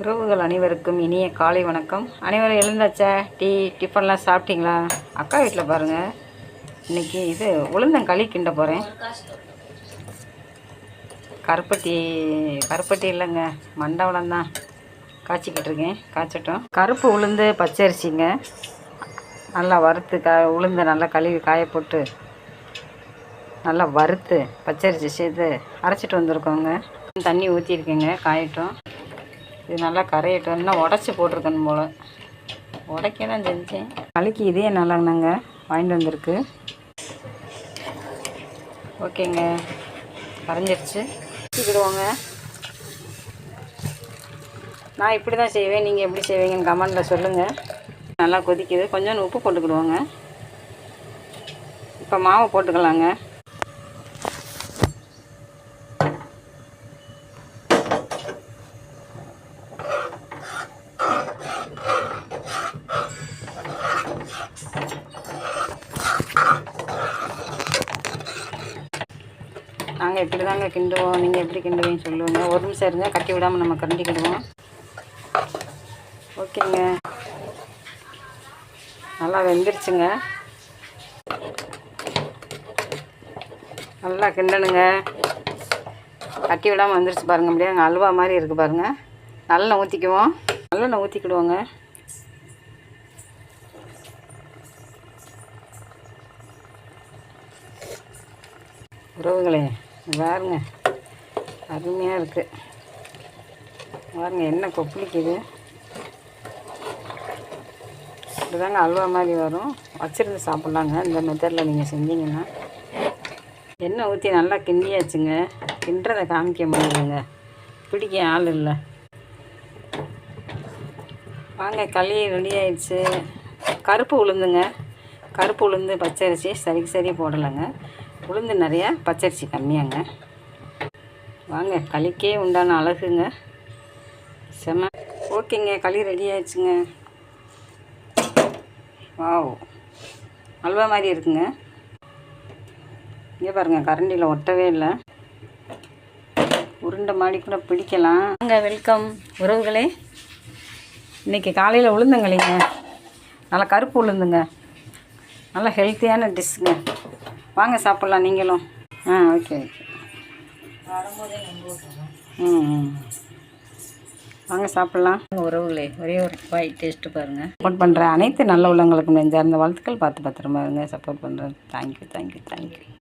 உறவுகள் அனைவருக்கும் இனிய காலை வணக்கம். அனைவரும் எழுந்தாச்சா? டீ டிஃபன்லாம் சாப்பிட்டீங்களா? அக்கா வீட்டில் பாருங்கள் இன்னைக்கு இது உளுந்தங்களி கிண்ட போகிறேன் கருப்பட்டி கருப்பட்டி இல்லைங்க. மண்டவளம் தான். காய்ச்சிக்கிட்டு இருக்கேன். காய்ச்சட்டும். கருப்பு உளுந்து பச்சரிசிங்க. நல்லா வறுத்து க உளுந்து நல்லா கழுவி காய போட்டு நல்லா வறுத்து பச்சரிசி சேர்த்து அரைச்சிட்டு வந்திருக்கோங்க. தண்ணி ஊற்றிருக்கேங்க காயட்டும். இது நல்லா கரையட்டும். இன்னும் உடச்சி போட்டிருக்கணும் போல். உடைக்க தான் செஞ்சேன். கழுக்கி இதே நல்லாங்கண்ணாங்க வாங்கிட்டு வந்திருக்கு. ஓகேங்க. கரைஞ்சிருச்சு. வச்சுக்கிடுவோங்க. நான் இப்படி தான் செய்வேன். நீங்கள் எப்படி செய்வீங்கன்னு கமெண்டில் சொல்லுங்கள் நல்லா கொதிக்குது. கொஞ்சோண்டு உப்பு போட்டுக்கிடுவோங்க. இப்போ மாவு போட்டுக்கலாங்க. நாங்கள் இப்படி தாங்க கிண்டுவோம். நீங்கள் எப்படி கிண்டுவீங்கன்னு சொல்லுவோங்க ஒரு நிமிஷம் இருந்தால் கட்டி விடாமல் நம்ம கண்டிக்கிடுவோம் ஓகேங்க. நல்லா வெந்துருச்சுங்க. நல்லா கிண்டணுங்க. கட்டி விடாமல் வந்துருச்சு பாருங்க. அப்படியே அங்கே அல்வா மாதிரி இருக்குது பாருங்கள் நல்லெண்ணெய் ஊற்றிக்குவோம் நல்லெண்ணெய் ஊற்றிக்கிடுவோங்க உறவுகளே. பாருங்க அருமையாக இருக்குது பாருங்க என்ன கொப்பளிக்குது. இப்படிதாங்க அல்வா மாதிரி வரும். வச்சிருந்து சாப்பிட்லாங்க. இந்த மெத்தடில் நீங்கள் செஞ்சீங்கன்னா. எண்ணெய் ஊற்றி நல்லா கிண்டியாச்சுங்க. கிண்டுறதை காமிக்க முடியலைங்க. பிடிக்க ஆள் இல்லை. வாங்க களி ரெடி ஆயிடுச்சு. கருப்பு உளுந்துங்க. கருப்பு உளுந்து பச்சரிசி சரிக்கு சரி போடலைங்க. உளுந்து நிறையா பச்சரிசி கம்மியாங்க. வாங்க களிக்கே உண்டான அழகுங்க. செம. ஓகேங்க களி ரெடி ஆயிடுச்சுங்க. வாவ் அல்வா மாதிரி இருக்குங்க. இங்கே பாருங்கள் கரண்டியில் ஒட்டவே இல்லை. உருண்டை மாடி கூட பிடிக்கலாம். வாங்க வெல்கம் உறவுகளே. இன்றைக்கி காலையில் உளுந்தங்களிங்க. நல்லா கருப்பு உளுந்துங்க. நல்லா ஹெல்த்தியான டிஷ்ஷுங்க வாங்க சாப்பிட்லாம் நீங்களும். ஆ ஓகே ஓகே. ம் ம். வாங்க சாப்பிட்லாம். உறவுகளே ஒரே ஒரு பாய் டேஸ்ட்டு பாருங்கள் சப்போர்ட் பண்ணுற அனைத்து நல்ல உள்ளவங்களுக்கும் நெஞ்சார்ந்த வாழ்த்துக்கள். பார்த்து பத்திரமா இருங்க. சப்போர்ட் பண்ணுறேன் தேங்க்யூ தேங்க்யூ தேங்க்யூ